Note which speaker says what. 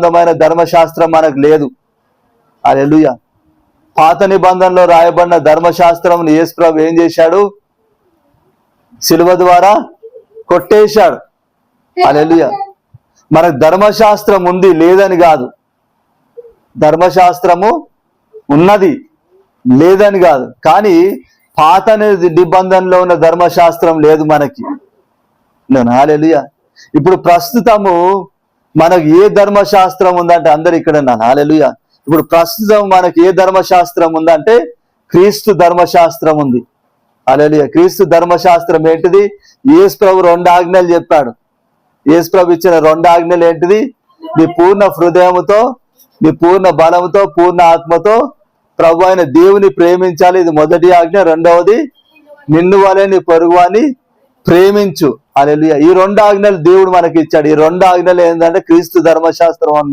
Speaker 1: సంబంధమైన ధర్మశాస్త్రం మనకు లేదు. అలెలుయ పాత నిబంధనలో రాయబడిన ధర్మశాస్త్రం యేసుప్రభు ఏం చేశాడు? సిలువ ద్వారా కొట్టేశాడు. అలెలుయ మనకు ధర్మశాస్త్రం ఉంది లేదని కాదు. ధర్మశాస్త్రము ఉన్నది లేదని కాదు. కానీ పాత నిబంధనలో ఉన్న ధర్మశాస్త్రం లేదు మనకి. నేను హాలెలుయ ఇప్పుడు ప్రస్తుతము మనకు ఏ ధర్మశాస్త్రం ఉందంటే అందరు ఇక్కడ ఉన్నాను ఇప్పుడు ప్రస్తుతం మనకి ఏ ధర్మశాస్త్రం ఉందంటే క్రీస్తు ధర్మశాస్త్రం ఉంది. అలలియ క్రీస్తు ధర్మశాస్త్రం ఏంటిది? యేసు ప్రభు రెండు ఆజ్ఞలు చెప్పాడు. యేసు ప్రభు ఇచ్చిన రెండు ఆజ్ఞలు ఏంటిది? నీ పూర్ణ హృదయముతో నీ పూర్ణ బలముతో పూర్ణ ఆత్మతో ప్రభు అయిన దేవుని ప్రేమించాలి. ఇది మొదటి ఆజ్ఞ. రెండవది నిన్ను వలె నీ పరుగు అని ప్రేమించు. అలెలుయ ఈ రెండు ఆజ్ఞలు దేవుడు మనకి ఇచ్చాడు ఈ రెండు ఆజ్ఞలు ఏంటంటే క్రీస్తు ధర్మశాస్త్రం అన్న